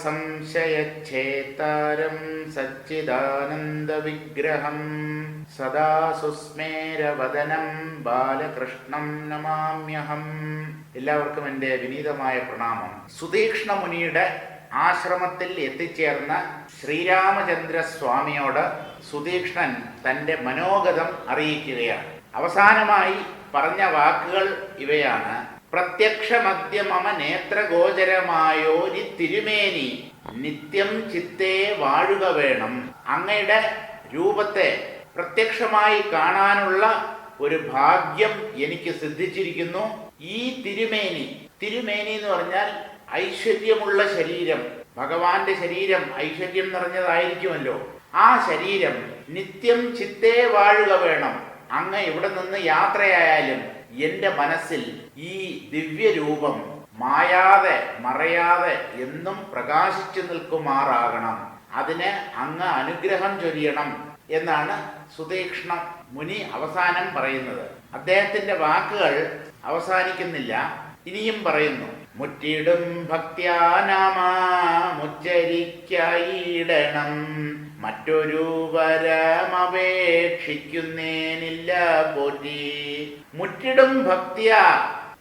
സർവസംശയച്ഛേതാരം സച്ചിദാനന്ദവിഗ്രഹം സദാ സുസ്മേരവദനം ബാലകൃഷ്ണം നമാമ്യഹം. എല്ലാവർക്കും എന്റെ വിനീതമായ പ്രണാമം. സുതീക്ഷ്ണ മുനിയുടെ ആശ്രമത്തിൽ എത്തിച്ചേർന്ന ശ്രീരാമചന്ദ്ര സ്വാമിയോട് സുതീക്ഷ്ണൻ തന്റെ മനോഗതം അറിയിക്കുകയാണ്. അവസാനമായി പറഞ്ഞ വാക്കുകൾ ഇവയാണ്. പ്രത്യക്ഷ നേത്രഗോചരമായോ നി തിരുമേനി. നിത്യം ചിത്തേ വാഴുക വേണം. അങ്ങയുടെ രൂപത്തെ പ്രത്യക്ഷമായി കാണാനുള്ള ഒരു ഭാഗ്യം എനിക്ക് സിദ്ധിച്ചിരിക്കുന്നു. ഈ തിരുമേനി തിരുമേനി എന്ന് പറഞ്ഞാൽ ഐശ്വര്യമുള്ള ശരീരം. ഭഗവാന്റെ ശരീരം ഐശ്വര്യം നിറഞ്ഞതായിരിക്കുമല്ലോ. ആ ശരീരം നിത്യം ചിത്തേ വാഴുക വേണം. അങ്ങ് ഇവിടെ നിന്ന് യാത്രയായാലും എന്റെ മനസ്സിൽ ഈ ദിവ്യരൂപം മായാതെ മറയാതെ എന്നും പ്രകാശിച്ചു നിൽക്കുമാറാകണം. അതിന് അങ്ങ് അനുഗ്രഹം ചൊരിയണം എന്നാണ് സുതീക്ഷ്ണ മുനി അവസാനം പറയുന്നത്. അദ്ദേഹത്തിന്റെ വാക്കുകൾ അവസാനിക്കുന്നില്ല ഇനിയും പറയുന്നു. മുറ്റിടും ഭക്ത്യാനാമ മുച്ചരിക്കായിടണം. മറ്റൊരു വരമപേക്ഷിക്കുന്നേനില്ല പോറ്റി. മുറ്റിടും ഭക്തിയ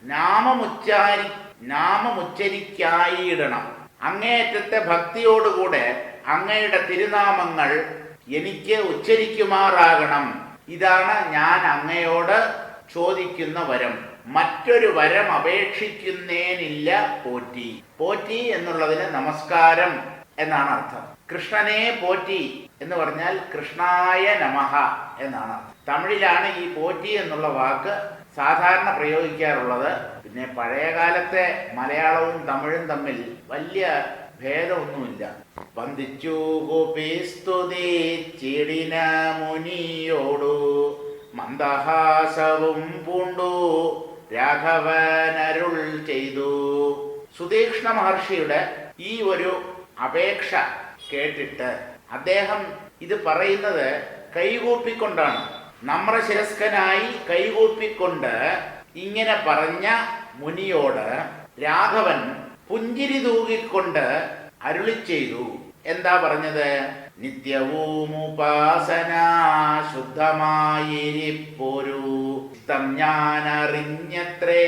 നാമമുച്ചാരി നാമമുച്ചരിക്കായിടണം. അങ്ങേയറ്റത്തെ ഭക്തിയോടുകൂടെ അങ്ങയുടെ തിരുനാമങ്ങൾ എനിക്ക് ഉച്ചരിക്കുമാറാകണം. ഇതാണ് ഞാൻ അങ്ങയോട് ചോദിക്കുന്ന വരം. മറ്റൊരു വരം അപേക്ഷിക്കുന്നേനില്ല പോറ്റി. പോറ്റി എന്നുള്ളതിന് നമസ്കാരം എന്നാണ് അർത്ഥം. കൃഷ്ണനെ പോറ്റി എന്ന് പറഞ്ഞാൽ കൃഷ്ണായ നമഹ എന്നാണ് തമിഴിലാണ് ഈ പോറ്റി എന്നുള്ള വാക്ക് സാധാരണ പ്രയോഗിക്കാറുള്ളത്. പിന്നെ പഴയ കാലത്തെ മലയാളവും തമിഴും തമ്മിൽ വലിയ ഭേദമൊന്നുമില്ല. വന്ദിച്ചു ഗോപിസ്തുതി ചിടിന മുനിയോടു മന്ദഹാസവും പൂണ്ടു. രാഘവനരുൾ ചെയ്തു. സുതീക്ഷ്ണ മഹർഷിയുടെ ഈ ഒരു അപേക്ഷ കേട്ടിട്ട് അദ്ദേഹം ഇത് പറയുന്നത് കൈകൂപ്പിക്കൊണ്ടാണ്. നമ്രശിരസ്കനായി കൈകൂപ്പിക്കൊണ്ട് ഇങ്ങനെ പറഞ്ഞ മുനിയോട് രാഘവൻ പുഞ്ചിരി തൂകിക്കൊണ്ട് അരുളി ചെയ്തു. എന്താ പറഞ്ഞത്? നിത്യവും ഉപാസന ശുദ്ധമായിരിപ്പോരു. ചിത്തം ഞാനറിഞ്ഞത്രേ.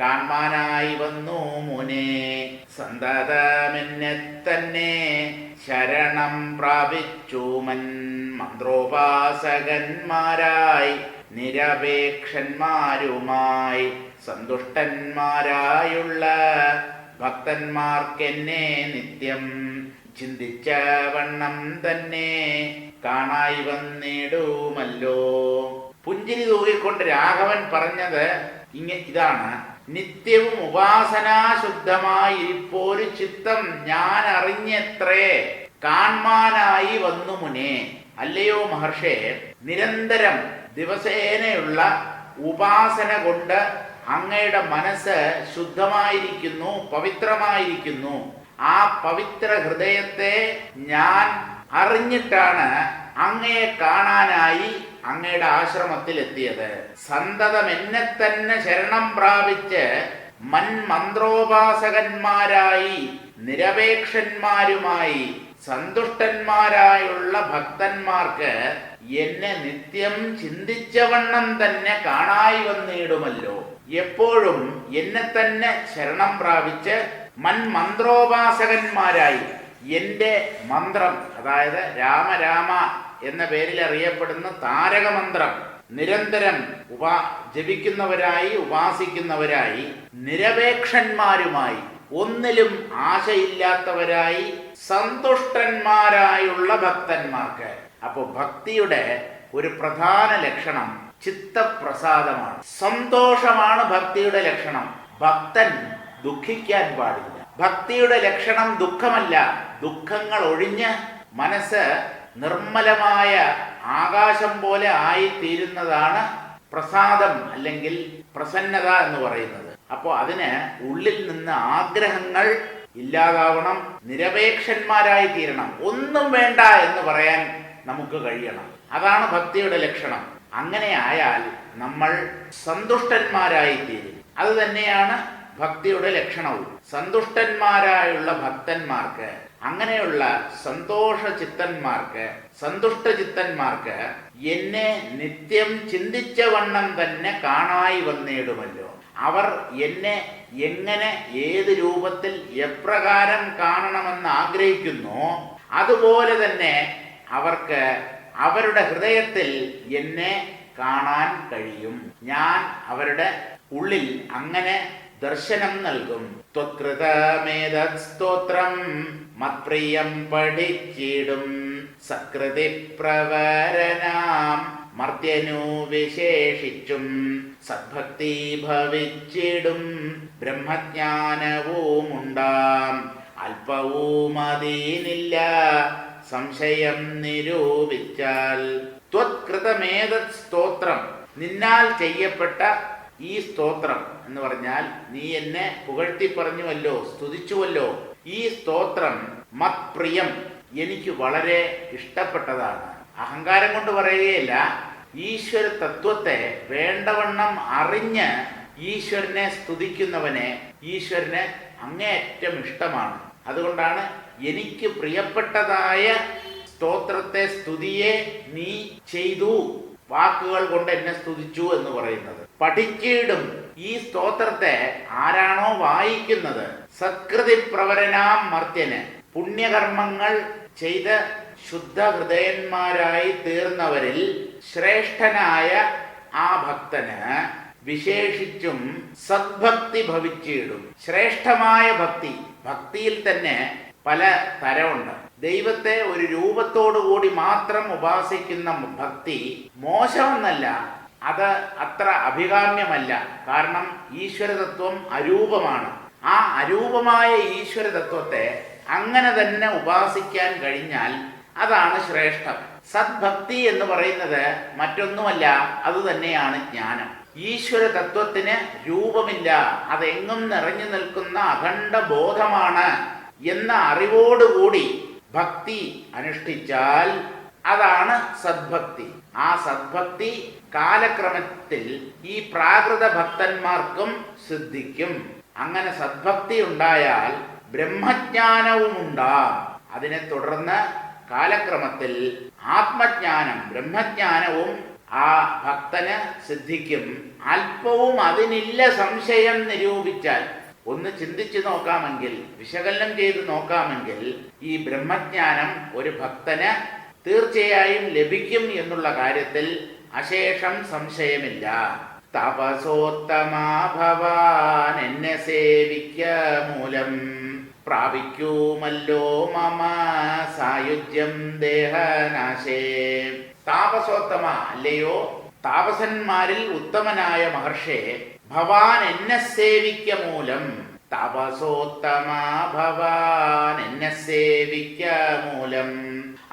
കാൺമാനായി വന്നു മുനെ. സന്തതമെന്നെ തന്നെ ശരണം പ്രാപിച്ചു മൻ മന്ത്രോപാസകന്മാരായി നിരപേക്ഷന്മാരുമായി സന്തുഷ്ടന്മാരായുള്ള ഭക്തന്മാർക്കെന്നെ നിത്യം ചിന്തിച്ച വണ്ണം തന്നെ കാണായി വന്നിടുമല്ലോ. പുഞ്ചിരി തൂകിക്കൊണ്ട് രാഘവൻ പറഞ്ഞത് ഇങ്ങ ഇതാണ്. നിത്യവും ഉപാസനാശുദ്ധമായിരിപ്പോരു ചിത്തം ഞാൻ അറിഞ്ഞത്രേ കാൺമാനായി വന്നു മുനേ. അല്ലയോ മഹർഷേ നിരന്തരം ദിവസേനയുള്ള ഉപാസന കൊണ്ട് അങ്ങയുടെ മനസ്സ് ശുദ്ധമായിരിക്കുന്നു പവിത്രമായിരിക്കുന്നു. ആ പവിത്ര ഹൃദയത്തെ ഞാൻ അറിഞ്ഞിട്ടാണ് അങ്ങയെ കാണാനായി അങ്ങയുടെ ആശ്രമത്തിൽ എത്തിയത് സന്തതം എന്നെ തന്നെ ശരണം പ്രാപിച്ച് മൻ മന്ത്രോപാസകന്മാരായി നിരപേക്ഷന്മാരുമായി സന്തുഷ്ടന്മാരായുള്ള ഭക്തന്മാർക്ക് എന്നെ നിത്യം ചിന്തിച്ചവണ്ണം തന്നെ കാണായി വന്നിടുമല്ലോ. എപ്പോഴും എന്നെ തന്നെ ശരണം പ്രാപിച്ച് മൻ മന്ത്രോപാസകന്മാരായി. എന്റെ മന്ത്രം അതായത് രാമരാമ എന്ന പേരിൽ അറിയപ്പെടുന്ന താരകമന്ത്രം നിരന്തരം ഉപാ ജപിക്കുന്നവരായി ഉപാസിക്കുന്നവരായി നിരപേക്ഷന്മാരുമായി ഒന്നിലും ആശയില്ലാത്തവരായി സന്തുഷ്ടന്മാരായുള്ള ഭക്തന്മാർക്ക്. അപ്പോൾ ഭക്തിയുടെ ഒരു പ്രധാന ലക്ഷണം ചിത്തപ്രസാദമാണ്. സന്തോഷമാണ് ഭക്തിയുടെ ലക്ഷണം. ഭക്തൻ ദുഃഖിക്കാൻ പാടില്ല. ഭക്തിയുടെ ലക്ഷണം ദുഃഖമല്ല. ദുഃഖങ്ങൾ ഒഴിഞ്ഞ് മനസ്സ് നിർമ്മലമായ ആകാശം പോലെ ആയിത്തീരുന്നതാണ് പ്രസാദം അല്ലെങ്കിൽ പ്രസന്നത എന്ന് പറയുന്നത്. അപ്പോൾ അതിന് ഉള്ളിൽ നിന്ന് ആഗ്രഹങ്ങൾ ഇല്ലാതാവണം നിരപേക്ഷന്മാരായി തീരണം ഒന്നും വേണ്ട എന്ന് പറയാൻ നമുക്ക് കഴിയണം. അതാണ് ഭക്തിയുടെ ലക്ഷണം. അങ്ങനെ ആയാൽ നമ്മൾ സന്തുഷ്ടന്മാരായി തീരും അത് തന്നെയാണ് ഭക്തിയുടെ ലക്ഷണവും. സന്തുഷ്ടന്മാരായുള്ള ഭക്തന്മാർക്ക് അങ്ങനെയുള്ള സന്തോഷ ചിത്തന്മാർക്ക് സന്തുഷ്ട ചിത്തന്മാർക്ക് എന്നെ നിത്യം ചിന്തിച്ച വണ്ണം തന്നെ കാണായി വന്നിടുമല്ലോ. അവർ എന്നെ എങ്ങനെ ഏത് രൂപത്തിൽ എപ്രകാരം കാണണമെന്ന് ആഗ്രഹിക്കുന്നു അതുപോലെ തന്നെ അവർക്ക് അവരുടെ ഹൃദയത്തിൽ എന്നെ കാണാൻ കഴിയും. ഞാൻ അവരുടെ ഉള്ളിൽ അങ്ങനെ ദർശനം നൽകും. ത്വത്കൃതമേതത് സ്തോത്രം മത്പ്രിയം പഠിച്ചിടും. സകൃതി പ്രവരനാം മർത്യനു വിശേഷിച്ചും സദ്ഭക്തി ഭവിച്ചിടും ബ്രഹ്മജ്ഞാനവുമുണ്ടാം. അല്പവും അതീനില്ല സംശയം നിരൂപിച്ചാൽ. ത്വത്കൃതമേതത് സ്തോത്രം നിന്നാൽ ചെയ്യപ്പെട്ട ഈ സ്തോത്രം എന്ന് പറഞ്ഞാൽ നീ എന്നെ പുകഴ്ത്തി പറഞ്ഞുവല്ലോ സ്തുതിച്ചുവല്ലോ. ഈ സ്തോത്രം മത്പ്രിയം എനിക്ക് വളരെ ഇഷ്ടപ്പെട്ടതാണ്. അഹങ്കാരം കൊണ്ട് പറയുകയില്ല ഈശ്വര തത്വത്തെ വേണ്ടവണ്ണം അറിഞ്ഞ് ഈശ്വരനെ സ്തുതിക്കുന്നവനെ ഈശ്വരന് അങ്ങേയറ്റം ഇഷ്ടമാണ്. അതുകൊണ്ടാണ് എനിക്ക് പ്രിയപ്പെട്ടതായ സ്തോത്രത്തെ സ്തുതിയെ നീ ചെയ്തു വാക്കുകൾ കൊണ്ട് എന്നെ സ്തുതിച്ചു എന്ന് പറയുന്നത്. പഠിച്ചിടും. ഈ സ്തോത്രത്തെ ആരാണോ വായിക്കുന്നത്? സത്കൃതി പ്രവരനാം മർത്യന്. പുണ്യകർമ്മങ്ങൾ ചെയ്ത് ശുദ്ധ ഹൃദയന്മാരായി തീർന്നവരിൽ ശ്രേഷ്ഠനായ ആ ഭക്തന് വിശേഷിച്ചും സദ്ഭക്തി ഭവിച്ചിടും. ശ്രേഷ്ഠമായ ഭക്തി. ഭക്തിയിൽ തന്നെ പല തരമുണ്ട്. ദൈവത്തെ ഒരു രൂപത്തോടു കൂടി മാത്രം ഉപാസിക്കുന്ന ഭക്തി മോശമെന്നല്ല അത് അത്ര അഭികാമ്യമല്ല. കാരണം ഈശ്വരതത്വം അരൂപമാണ്. ആ അരൂപമായ ഈശ്വരതത്വത്തെ അങ്ങനെ തന്നെ ഉപാസിക്കാൻ കഴിഞ്ഞാൽ അതാണ് ശ്രേഷ്ഠം. സദ്ഭക്തി എന്ന് പറയുന്നത് മറ്റൊന്നുമല്ല അത് തന്നെയാണ് ജ്ഞാനം. ഈശ്വര തത്വത്തിന് രൂപമില്ല അതെങ്ങും നിറഞ്ഞു നിൽക്കുന്ന അഖണ്ഡ ബോധമാണ് എന്ന അറിവോടുകൂടി ഭക്തി അനുഷ്ഠിച്ചാൽ അതാണ് സദ്ഭക്തി. ആ സദ്ഭക്തി കാലക്രമത്തിൽ ഈ പ്രാകൃത ഭക്തന്മാർക്കും സിദ്ധിക്കും. അങ്ങനെ സദ്ഭക്തി ഉണ്ടായാൽ ബ്രഹ്മജ്ഞാനവും ഉണ്ടാം. അതിനെ തുടർന്ന് കാലക്രമത്തിൽ ആത്മജ്ഞാനം ബ്രഹ്മജ്ഞാനവും ആ ഭക്തന് സിദ്ധിക്കും. അല്പവും അതിനില്ല സംശയം നിരൂപിച്ചാൽ ഒന്ന് ചിന്തിച്ചു നോക്കാമെങ്കിൽ വിശകലനം ചെയ്ത് നോക്കാമെങ്കിൽ ഈ ബ്രഹ്മജ്ഞാനം ഒരു ഭക്തന് തീർച്ചയായും ലഭിക്കും എന്നുള്ള കാര്യത്തിൽ അശേഷം സംശയമില്ല. തപസോത്തമാ ഭവാൻ എന്നെ സേവിക്ക മൂലം പ്രാപിക്കൂമല്ലോ മമ സായുജ്യം ദേഹനാശേ. താപസോത്തമ അല്ലയോ? താപസന്മാരിൽ ഉത്തമനായ മഹർഷേ ഭവാൻ എന്നെ സേവിക്ക മൂലം തപസോത്തമ ഭവാൻ എന്നെ സേവിക്ക മൂലം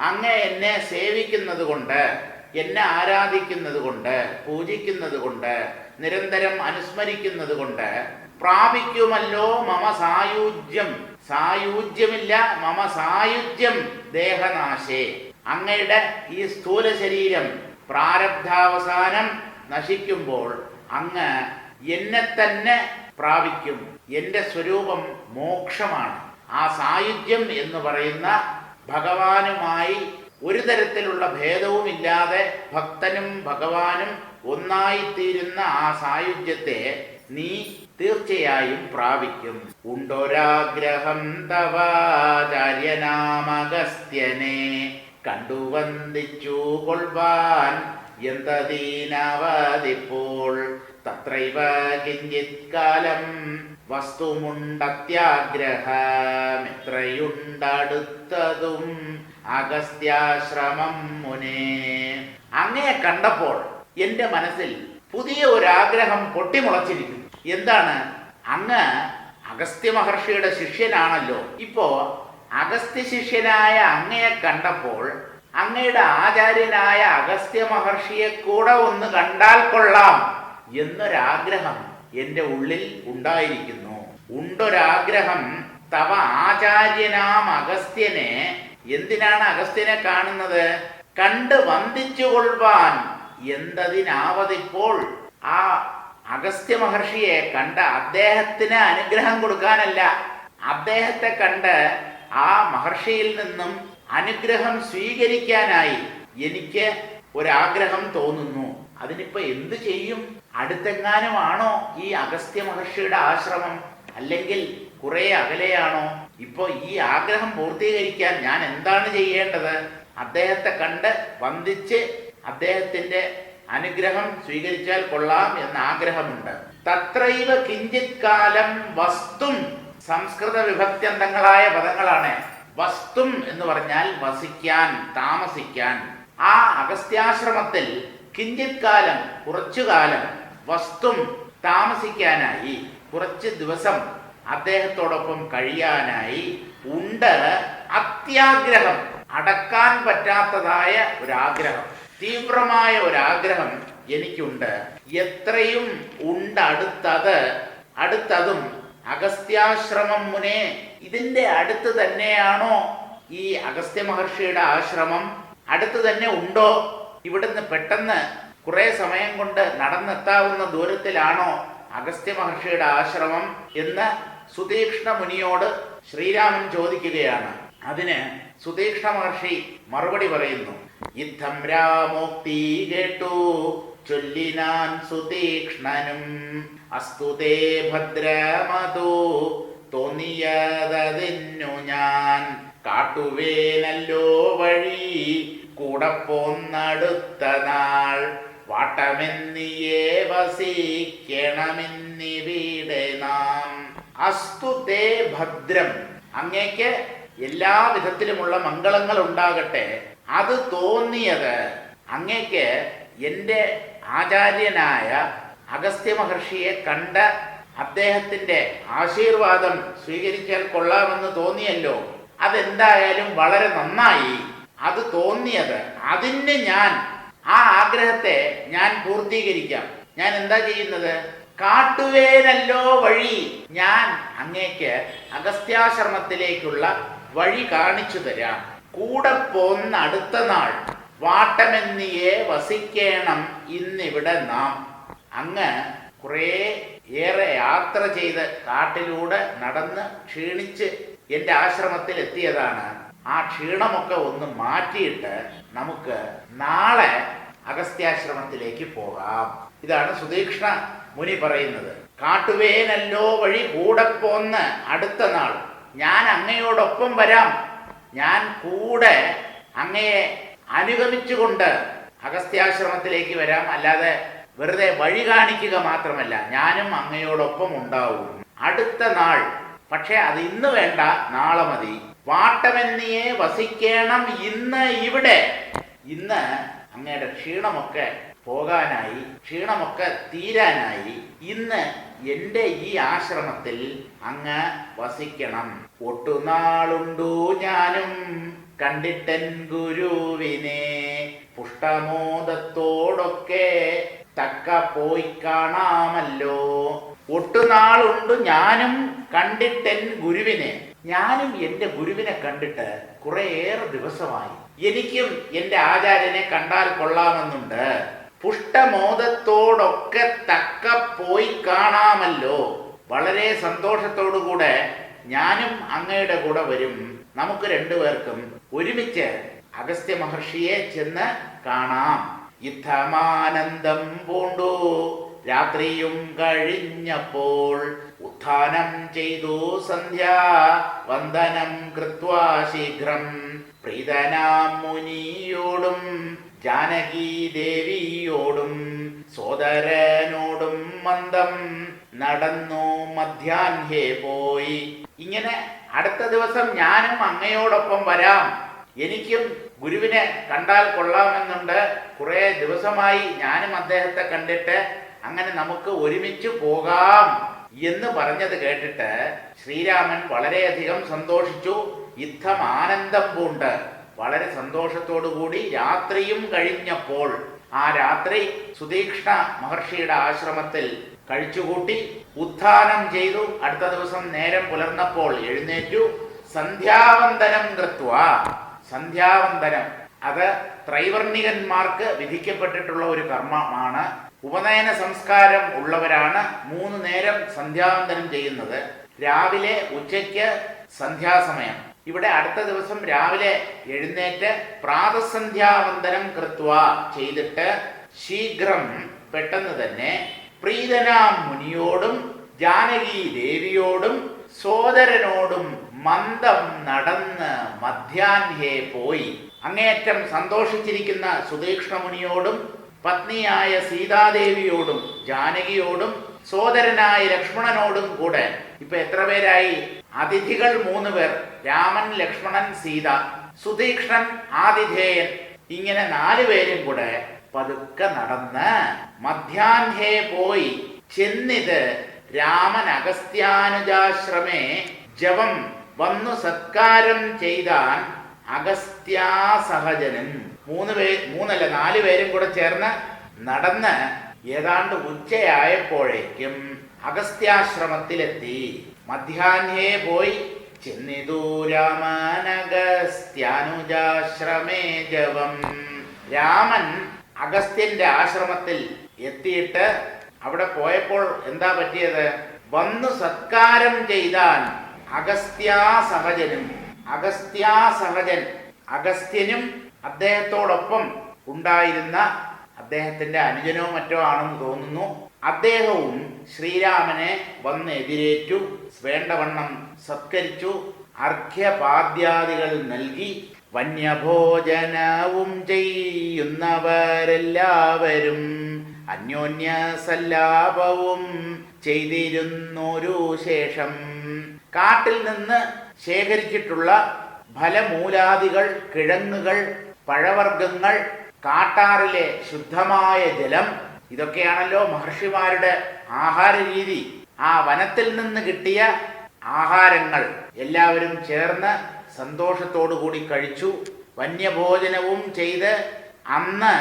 അങ്ങ് എന്നെ സേവിക്കുന്നത് കൊണ്ട് എന്നെ ആരാധിക്കുന്നത് കൊണ്ട് പൂജിക്കുന്നത് കൊണ്ട് നിരന്തരം അനുസ്മരിക്കുന്നത് കൊണ്ട് പ്രാപിക്കുമല്ലോ മമ സായുജ്യം. സായുജ്യമില്ല മമ സായുജ്യം ദേഹനാശേ. അങ്ങയുടെ ഈ സ്ഥൂല ശരീരം പ്രാരബ്ധാവസാനം നശിക്കുമ്പോൾ അങ്ങ് എന്നെ തന്നെ പ്രാപിക്കും. എന്റെ സ്വരൂപം മോക്ഷമാണ്. ആ സായുജ്യം എന്ന് പറയുന്ന ഭഗവാനുമായി ഒരു തരത്തിലുള്ള ഭേദവുമില്ലാതെ ഭക്തനും ഭഗവാനും ഒന്നായിത്തീരുന്ന ആ സായുജ്യത്തെ നീ തീർച്ചയായും പ്രാപിക്കും. ഉണ്ടൊരാഗ്രഹം തവാചാര്യനാമഗസ്ത്യനെ കണ്ടു വന്ദിച്ചു കൊള്ളുവാൻ എന്തീനവതിപ്പോൾ തത്രൈവ കിഞ്ചിത് കാലം വസ്തുമുണ്ടത്യാഗ്രഹമെത്രയുണ്ടടുത്തതും അഗസ്ത്യാശ്രമം മുനേ. അങ്ങയെ കണ്ടപ്പോൾ എന്റെ മനസ്സിൽ പുതിയ ഒരാഗ്രഹം പൊട്ടിമുളച്ചിരിക്കുന്നു. എന്താണ്? അങ്ങ് അഗസ്ത്യ മഹർഷിയുടെ ശിഷ്യനാണല്ലോ. ഇപ്പോ അഗസ്ത്യ ശിഷ്യനായ അങ്ങയെ കണ്ടപ്പോൾ അങ്ങയുടെ ആചാര്യനായ അഗസ്ത്യ മഹർഷിയെ കൂടെ ഒന്ന് കണ്ടാൽ കൊള്ളാം എന്നൊരാഗ്രഹം എന്റെ ഉള്ളിൽ ഉണ്ടായിരിക്കുന്നു. ഉണ്ടൊരാഗ്രഹം തവ ആചാര്യനാം അഗസ്ത്യനെ എന്തിനാണ് അഗസ്ത്യനെ കാണുന്നത്? കണ്ട് വന്ദിച്ചു കൊള്ളുവാൻ എന്തതിനാവതിപ്പോൾ? ആ അഗസ്ത്യ മഹർഷിയെ കണ്ട അദ്ദേഹത്തിന് അനുഗ്രഹം കൊടുക്കാനല്ല. അദ്ദേഹത്തെ കണ്ട് ആ മഹർഷിയിൽ നിന്നും അനുഗ്രഹം സ്വീകരിക്കാനായി എനിക്ക് ഒരാഗ്രഹം തോന്നുന്നു. അതിനിപ്പോ എന്തു ചെയ്യും? അടുത്തെങ്ങാനുമാണോ ഈ അഗസ്ത്യ മഹർഷിയുടെ ആശ്രമം? അല്ലെങ്കിൽ കുറെ അകലെയാണോ? ഇപ്പൊ ഈ ആഗ്രഹം പൂർത്തീകരിക്കാൻ ഞാൻ എന്താണ് ചെയ്യേണ്ടത്? അദ്ദേഹത്തെ കണ്ട് വന്ദിച്ച് അദ്ദേഹത്തിന്റെ അനുഗ്രഹം സ്വീകരിച്ചാൽ കൊള്ളാം എന്ന ആഗ്രഹമുണ്ട്. തത്രൈവ കിഞ്ചിത് കാലം വസ്തും സംസ്കൃത വിഭക്ത്യന്തങ്ങളായ പദങ്ങളാണ്. വസ്തും എന്ന് പറഞ്ഞാൽ വസിക്കാൻ താമസിക്കാൻ. ആ അഗസ്ത്യാശ്രമത്തിൽ കിഞ്ചിത് കാലം കുറച്ചു കാലം വസ്തും താമസിക്കാനായി കുറച്ച് ദിവസം അദ്ദേഹത്തോടൊപ്പം കഴിയാനായി ഉണ്ട് അത്യാഗ്രഹം. അടക്കാൻ പറ്റാത്തതായ ഒരാഗ്രഹം. തീവ്രമായ ഒരാഗ്രഹം എനിക്കുണ്ട്. എത്രയും ഉണ്ട് അടുത്തത്. അടുത്തതും അഗസ്ത്യാശ്രമം മുനെ. ഇതിന്റെ അടുത്ത് തന്നെയാണോ ഈ അഗസ്ത്യ മഹർഷിയുടെ ആശ്രമം? അടുത്ത് തന്നെ ഉണ്ടോ? ഇവിടുന്ന് പെട്ടെന്ന് കുറെ സമയം കൊണ്ട് നടന്നെത്താവുന്ന ദൂരത്തിലാണോ അഗസ്ത്യ മഹർഷിയുടെ ആശ്രമം എന്ന് സുതീക്ഷ്ണ മുനിയോട് ശ്രീരാമൻ ചോദിക്കുകയാണ്. അതിന് സുതീക്ഷ്ണ മഹർഷി മറുപടി പറയുന്നു. യുദ്ധം രാമോക്തി കേട്ടു. ചൊല്ലിനാൻ സുതീക്ഷ്ണനും. അസ്തുതേ ഭദ്രമതു. തോന്നിയതെന്നു ഞാൻ. കാട്ടുവേനല്ലോ വഴി. കൂടെ പോന്നടുത്ത നാൾ. വാട്ടമെന്നിയേ വസിക്കണമെന്നിവിടെ നാം. അസ്തുതേ ഭദ്രം. അങ്ങേക്ക് എല്ലാ വിധത്തിലുമുള്ള മംഗളങ്ങൾ ഉണ്ടാകട്ടെ. അത് തോന്നിയത് അങ്ങേക്ക് എന്റെ ആചാര്യനായ അഗസ്ത്യ മഹർഷിയെ കണ്ട അദ്ദേഹത്തിന്റെ ആശീർവാദം സ്വീകരിച്ചാൽ കൊള്ളാമെന്ന് തോന്നിയല്ലോ. അതെന്തായാലും വളരെ നന്നായി. അത് തോന്നിയത് അതിന് ഞാൻ ആ ആഗ്രഹത്തെ ഞാൻ പൂർത്തീകരിക്കാം. ഞാൻ എന്താ ചെയ്യുന്നത്? കാട്ടുവേനല്ലോ വഴി. ഞാൻ അങ്ങേക്ക് അഗസ്ത്യാശ്രമത്തിലേക്കുള്ള വഴി കാണിച്ചു തരാം. കൂടെ പോന്ന അടുത്ത നാൾ വാട്ടമെന്നിയെ വസിക്കേണം ഇന്നിവിടെ നാം. അങ്ങ് കുറേ ഏറെ യാത്ര ചെയ്ത് കാട്ടിലൂടെ നടന്ന് ക്ഷീണിച്ച് എന്റെ ആശ്രമത്തിൽ എത്തിയതാണ് ആ ക്ഷീണമൊക്കെ ഒന്ന് മാറ്റിയിട്ട് നമുക്ക് നാളെ അഗസ്ത്യാശ്രമത്തിലേക്ക് പോകാം. ഇതാണ് സുദീക്ഷണ മുനി പറയുന്നത് കാട്ടുവേനല്ലോ വഴി കൂടെ പോന്ന് അടുത്ത നാൾ. ഞാൻ അങ്ങയോടൊപ്പം വരാം. ഞാൻ കൂടെ അങ്ങയെ അനുഗമിച്ചുകൊണ്ട് അഗസ്ത്യാശ്രമത്തിലേക്ക് വരാം. അല്ലാതെ വെറുതെ വഴി കാണിക്കുക മാത്രമല്ല ഞാനും അങ്ങയോടൊപ്പം ഉണ്ടാവും. അടുത്ത നാൾ. പക്ഷെ അത് ഇന്ന് വേണ്ട നാളെ മതി. വാട്ടമെന്നിയെ വസിക്കണം ഇന്ന് ഇവിടെ. ഇന്ന് അങ്ങയുടെ ക്ഷീണമൊക്കെ പോകാനായി ക്ഷീണമൊക്കെ തീരാനായി ഇന്ന് എന്റെ ഈ ആശ്രമത്തിൽ അങ്ങ് വസിക്കണം. ഒട്ടുനാളുണ്ടു ഞാനും കണ്ടിട്ടൻ ഗുരുവിനെ പുഷ്ടമോദത്തോടൊക്കെ തക്ക പോയി കാണാമല്ലോ. ഒട്ടുനാളുണ്ട് ഞാനും കണ്ടിട്ടൻ ഗുരുവിനെ. ഞാനും എന്റെ ഗുരുവിനെ കണ്ടിട്ട് കുറേയേറെ ദിവസമായി. എനിക്കും എന്റെ ആചാര്യനെ കണ്ടാൽ കൊള്ളാമെന്നുണ്ട്. പുഷ്ടമോദത്തോടൊക്കെ തക്ക പോയി കാണാമല്ലോ. വളരെ സന്തോഷത്തോടുകൂടെ ഞാനും അങ്ങയുടെ കൂടെ വരും. നമുക്ക് രണ്ടുപേർക്കും ഒരുമിച്ച് അഗസ്ത്യ മഹർഷിയെ ചെന്ന് കാണാം. യുദ്ധമാനന്ദം പൂണ്ടു. രാത്രിയും കഴിഞ്ഞപ്പോൾ ഉത്ഥാനം ചെയ്തു സന്ധ്യ. വന്ദനം കൃത്വാ ശീഘ്രം. പ്രീതനാം മുനിയോടും ജാനകി ദേവിയോടും സോദരനോടും മന്ദം നടന്നു മധ്യാഹ്നേ പോയി. ഇങ്ങനെ അടുത്ത ദിവസം ഞാനും അങ്ങയോടൊപ്പം വരാം. എനിക്കും ഗുരുവിനെ കണ്ടാൽ കൊള്ളാമെന്നുണ്ട്. കുറെ ദിവസമായി ഞാനും അദ്ദേഹത്തെ കണ്ടിട്ട് അങ്ങനെ നമുക്ക് ഒരുമിച്ച് പോകാം എന്ന് പറഞ്ഞത് കേട്ടിട്ട് ശ്രീരാമൻ വളരെയധികം സന്തോഷിച്ചു. യുദ്ധം ആനന്ദം പൂണ്ട്. വളരെ സന്തോഷത്തോടുകൂടി രാത്രിയും കഴിഞ്ഞപ്പോൾ ആ രാത്രി സുതീക്ഷ്ണ മഹർഷിയുടെ ആശ്രമത്തിൽ കഴിച്ചുകൂട്ടി ഉത്ഥാനം ചെയ്തു. അടുത്ത ദിവസം നേരം പുലർന്നപ്പോൾ എഴുന്നേറ്റു. സന്ധ്യാവന്തനം കൃത്വ. സന്ധ്യാവന്തനം. അത് ത്രൈവർണികന്മാർക്ക് വിധിക്കപ്പെട്ടിട്ടുള്ള ഒരു കർമ്മമാണ്. ഉപനയന സംസ്കാരം ഉള്ളവരാണ് മൂന്ന് നേരം സന്ധ്യാവന്തനം ചെയ്യുന്നത്. രാവിലെ ഉച്ചയ്ക്ക് സന്ധ്യാസമയം. ഇവിടെ അടുത്ത ദിവസം രാവിലെ എഴുന്നേറ്റ് പ്രാതസന്ധ്യാവന്തനം കൃത്വ ചെയ്തിട്ട് ശീഘ്രം പെട്ടെന്ന് തന്നെ പ്രീതന മുനിയോടും ജാനകി ദേവിയോടും സോദരനോടും മന്ദം നടന്ന് മധ്യാഹ്നേ പോയി. അങ്ങേയറ്റം സന്തോഷിച്ചിരിക്കുന്ന സുതീക്ഷ്ണ മുനിയോടും പത്നിയായ സീതാദേവിയോടും ജാനകിയോടും സോദരനായ ലക്ഷ്മണനോടും കൂടെ ഇപ്പൊ എത്ര പേരായി? അതിഥികൾ മൂന്ന് പേർ. രാമൻ ലക്ഷ്മണൻ സീത. സുതീക്ഷ്ണൻ ആതിഥേയൻ. ഇങ്ങനെ നാല് പേരും കൂടെ പതുക്കെ നടന്ന് മധ്യാഹ്നേ പോയി ചെന്നിത് രാമൻ അഗസ്ത്യാനുജാശ്രമേ ജപം വന്നു സത്കാരം ചെയ്താൻ അഗസ്ത്യാസഹജനൻ മൂന്ന് പേ മൂന്നല്ല നാല് പേരും കൂടെ ചേർന്ന് നടന്ന് ഏതാണ്ട് ഉച്ചയായപ്പോഴേക്കും അഗസ്ത്യാശ്രമത്തിലെത്തി. മധ്യാഹ്നേ പോയി ചെന്നിതൂരാമാനഗസ്ത്യാനുജാശ്രമേ ജപം. രാമൻ അഗസ്ത്യന്റെ ആശ്രമത്തിൽ എത്തിയിട്ട് അവിടെ പോയപ്പോൾ എന്താ പറ്റിയത്? വന്നു സത്കാരം ചെയ്താൽ അഗസ്ത്യാ സഹജനും അഗസ്ത്യാ സഹജൻ അഗസ്ത്യനും അദ്ദേഹത്തോടൊപ്പം ഉണ്ടായിരുന്ന അദ്ദേഹത്തിന്റെ അനുജനോ മറ്റോ ആണെന്ന് തോന്നുന്നു. അദ്ദേഹവും ശ്രീരാമനെ വന്ന് എതിരേറ്റു വേണ്ടവണ്ണം സത്കരിച്ചു അർഘ്യപാദ്യാദികൾ നൽകി. വന്യഭോജനവും ചെയ്യുന്നവരെല്ലാവരും അന്യോന്യ സല്ലാപവും ചെയ്തിരുന്നൊരു ശേഷം കാട്ടിൽ നിന്ന് ശേഖരിച്ചിട്ടുള്ള ഫലമൂലാദികൾ കിഴങ്ങുകൾ പഴവർഗങ്ങൾ കാട്ടാറിലെ ശുദ്ധമായ ജലം ഇതൊക്കെയാണല്ലോ മഹർഷിമാരുടെ ആഹാര രീതി ആ വനത്തിൽ നിന്ന് കിട്ടിയ ആഹാരങ്ങൾ എല്ലാവരും ചേർന്ന് സന്തോഷത്തോടു കൂടി കഴിച്ചു വന്യഭോജനവും ചെയ്ത് അന്ന്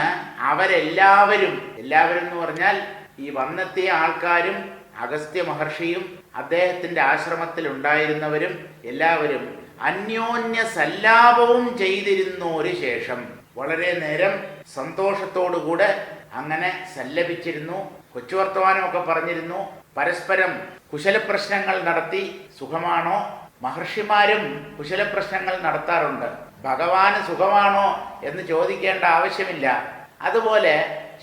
അവരെല്ലാവരും എല്ലാവരും എന്ന് പറഞ്ഞാൽ ഈ വന്നെത്തിയ ആൾക്കാരും അഗസ്ത്യ മഹർഷിയും അദ്ദേഹത്തിന്റെ ആശ്രമത്തിൽ ഉണ്ടായിരുന്നവരും എല്ലാവരും അന്യോന്യ സല്ലാപവും ചെയ്തിരുന്നോരു ശേഷം വളരെ നേരം സന്തോഷത്തോടുകൂടെ അങ്ങനെ സല്ലപിച്ചിരുന്നു കൊച്ചുവർത്തമാനമൊക്കെ പറഞ്ഞിരുന്നു. പരസ്പരം കുശലപ്രശ്നങ്ങൾ നടത്തി സുഖമാണോ? മഹർഷിമാരും കുശലപ്രശ്നങ്ങൾ നടത്താറുണ്ട്. ഭഗവാന് സുഖമാണോ എന്ന് ചോദിക്കേണ്ട ആവശ്യമില്ല. അതുപോലെ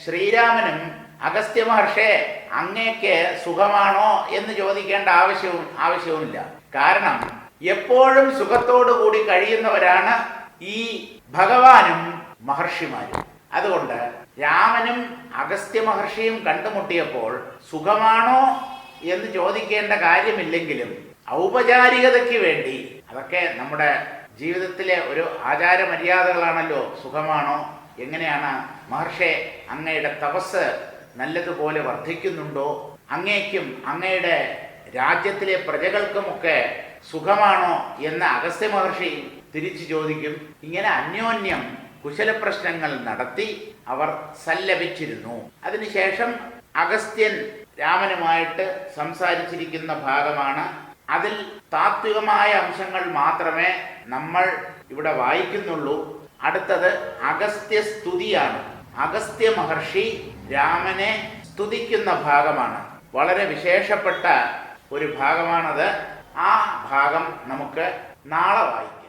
ശ്രീരാമനും അഗസ്ത്യ മഹർഷേ അങ്ങേക്ക് സുഖമാണോ എന്ന് ചോദിക്കേണ്ട ആവശ്യവും ആവശ്യവുമില്ല. കാരണം എപ്പോഴും കൂടി കഴിയുന്നവരാണ് ഈ ഭഗവാനും മഹർഷിമാരും. അതുകൊണ്ട് രാമനും അഗസ്ത്യ മഹർഷിയും കണ്ടുമുട്ടിയപ്പോൾ സുഖമാണോ എന്ന് ചോദിക്കേണ്ട കാര്യമില്ലെങ്കിലും ഔപചാരികതയ്ക്ക് വേണ്ടി അതൊക്കെ നമ്മുടെ ജീവിതത്തിലെ ഒരു ആചാര മര്യാദകളാണല്ലോ സുഖമാണോ? എങ്ങനെയാണ് മഹർഷെ അങ്ങയുടെ തപസ് നല്ലതുപോലെ വർദ്ധിക്കുന്നുണ്ടോ? അങ്ങേക്കും അങ്ങയുടെ രാജ്യത്തിലെ പ്രജകൾക്കുമൊക്കെ സുഖമാണോ എന്ന് അഗസ്ത്യ മഹർഷി തിരിച്ചു ചോദിക്കും. ഇങ്ങനെ അന്യോന്യം കുശലപ്രശ്നങ്ങൾ നടത്തി അവർ സല്ലപിച്ചിരുന്നു. അതിനുശേഷം അഗസ്ത്യൻ രാമനുമായിട്ട് സംസാരിച്ചിരിക്കുന്ന ഭാഗമാണ്. അതിൽ താത്വികമായ അംശങ്ങൾ മാത്രമേ നമ്മൾ ഇവിടെ വായിക്കുന്നുള്ളൂ. അടുത്തത് അഗസ്ത്യ സ്തുതിയാണ്. അഗസ്ത്യ മഹർഷി രാമനെ സ്തുതിക്കുന്ന ഭാഗമാണ്. വളരെ വിശേഷപ്പെട്ട ഒരു ഭാഗമാണത്. ആ ഭാഗം നമുക്ക് നാളെ വായിക്കാം.